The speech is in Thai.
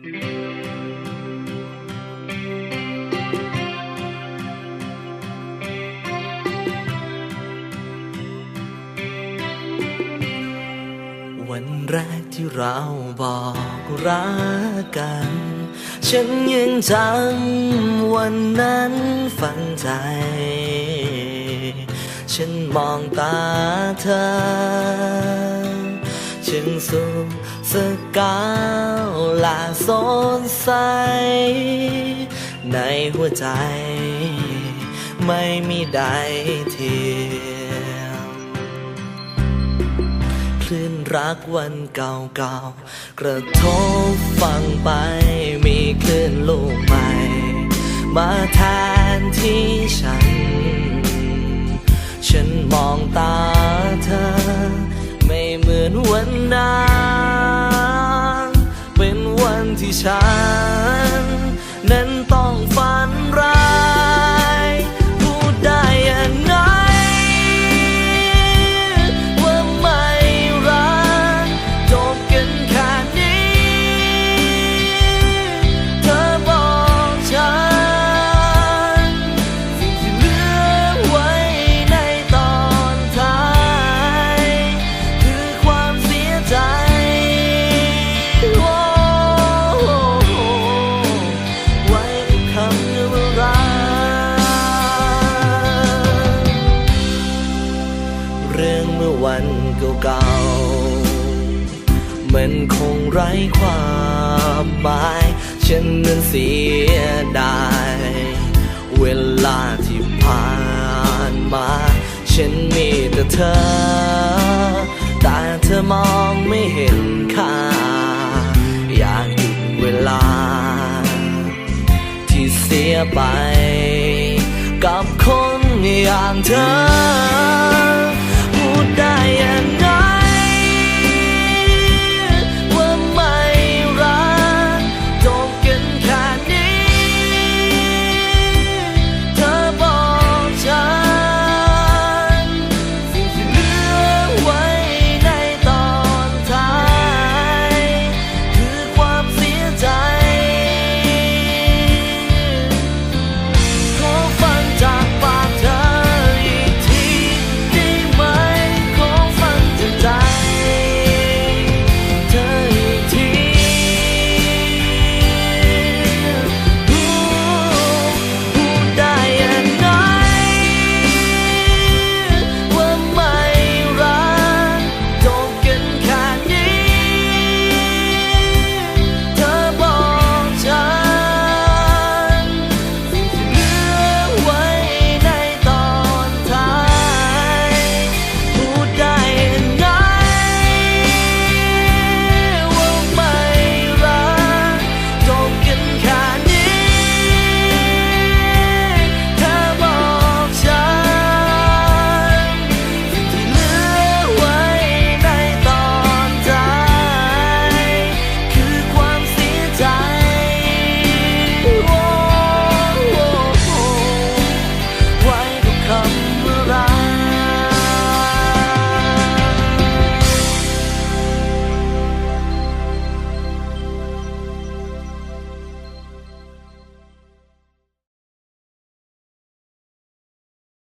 วันแรกที่เราบอกรักกัน ฉันยังจำวันนั้นฝังใจ ฉันมองตาเธอ ฉันสูงสกาวละสดใส ในหัวใจ ไม่มีใดเทียมคลื่นรักวันเก่าๆกระทบฟังไป มีคลื่นลูกใหม่ มาแทนที่ฉัน ฉันมองตาเธอ เหมือนวันนั้นเป็นวันที่ฉัน นั้นต้องฝัน วันเก่าๆ มันคงไร้ความหมาย ฉันนั้นเสียดาย เวลาที่ผ่านมา ฉันมีแต่เธอ แต่เธอมองไม่เห็นค่า อยากหยุดเวลา ที่เสียไป กับคนอย่างเธอ